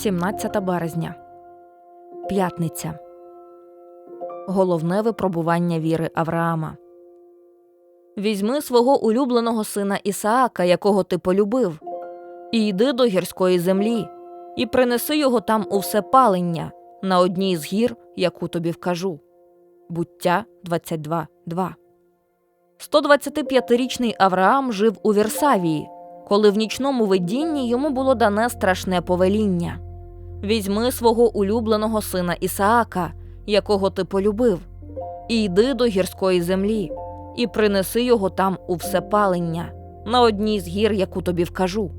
17 березня. П'ятниця. Головне випробування віри Авраама. Візьми свого улюбленого сина Ісаака, якого ти полюбив, і йди до гірської землі, і принеси його там у всепалення на одній з гір, яку тобі вкажу. Буття 22.2 125-річний Авраам жив у Вірсавії, коли в нічному видінні йому було дане страшне повеління Візьми свого улюбленого сина Ісаака, якого ти полюбив, і йди до гірської землі, і принеси його там у всепалення, на одній з гір, яку тобі вкажу.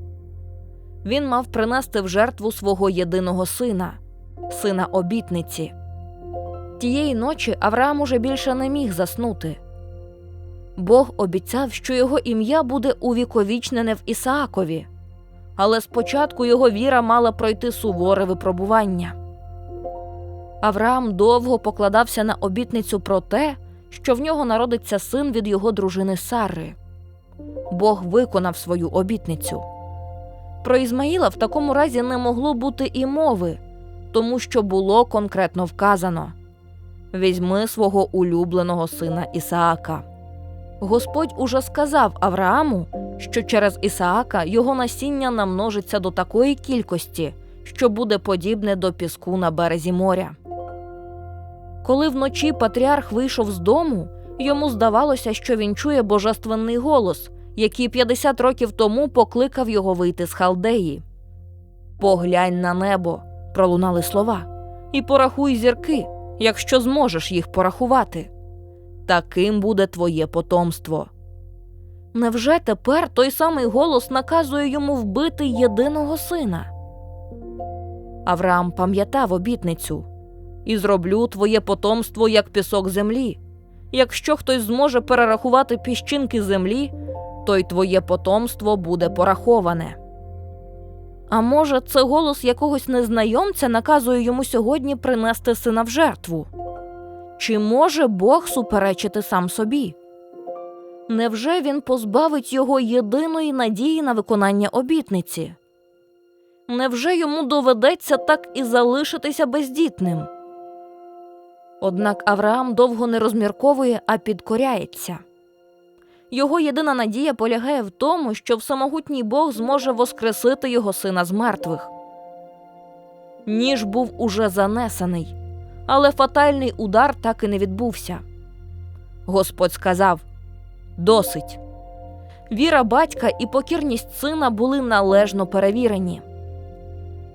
Він мав принести в жертву свого єдиного сина, сина обітниці. Тієї ночі Авраам уже більше не міг заснути. Бог обіцяв, що його ім'я буде увіковічнене в Ісаакові, але спочатку його віра мала пройти суворе випробування. Авраам довго покладався на обітницю про те, що в нього народиться син від його дружини Сарри. Бог виконав свою обітницю. Про Ізмаїла в такому разі не могло бути і мови, тому що було конкретно вказано візьми свого улюбленого сина Ісаака. Господь уже сказав Аврааму, що через Ісаака його насіння намножиться до такої кількості, що буде подібне до піску на березі моря. Коли вночі патріарх вийшов з дому, йому здавалося, що він чує божественний голос, який 50 років тому покликав його вийти з халдеї. Поглянь на небо, пролунали слова, і порахуй зірки, якщо зможеш їх порахувати. Таким буде твоє потомство. Невже тепер той самий голос наказує йому вбити єдиного сина? Авраам пам'ятав обітницю і зроблю твоє потомство як пісок землі. Якщо хтось зможе перерахувати піщинки землі, то й твоє потомство буде пораховане. А може, це голос якогось незнайомця наказує йому сьогодні принести сина в жертву? Чи може Бог суперечити сам собі? Невже він позбавить його єдиної надії на виконання обітниці? Невже йому доведеться так і залишитися бездітним? Однак Авраам довго не розмірковує, а підкоряється. Його єдина надія полягає в тому, що всемогутній Бог зможе воскресити його сина з мертвих. Ніж був уже занесений, але фатальний удар так і не відбувся. Господь сказав Досить. Віра батька і покірність сина були належно перевірені.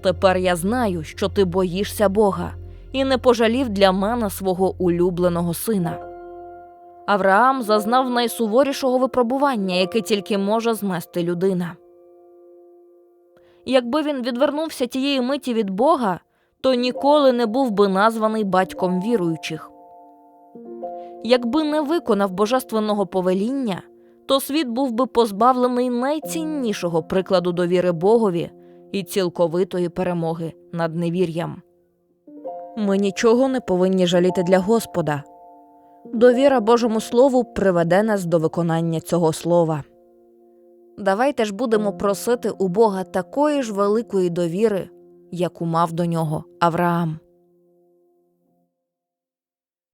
Тепер я знаю, що ти боїшся Бога і не пожалів для мене свого улюбленого сина. Авраам зазнав найсуворішого випробування, яке тільки може змести людина. Якби він відвернувся тієї миті від Бога, то ніколи не був би названий батьком віруючих. Якби не виконав божественного повеління, то світ був би позбавлений найціннішого прикладу довіри Богові і цілковитої перемоги над невір'ям. Ми нічого не повинні жаліти для Господа. Довіра Божому Слову приведе нас до виконання цього слова. Давайте ж будемо просити у Бога такої ж великої довіри, яку мав до нього Авраам.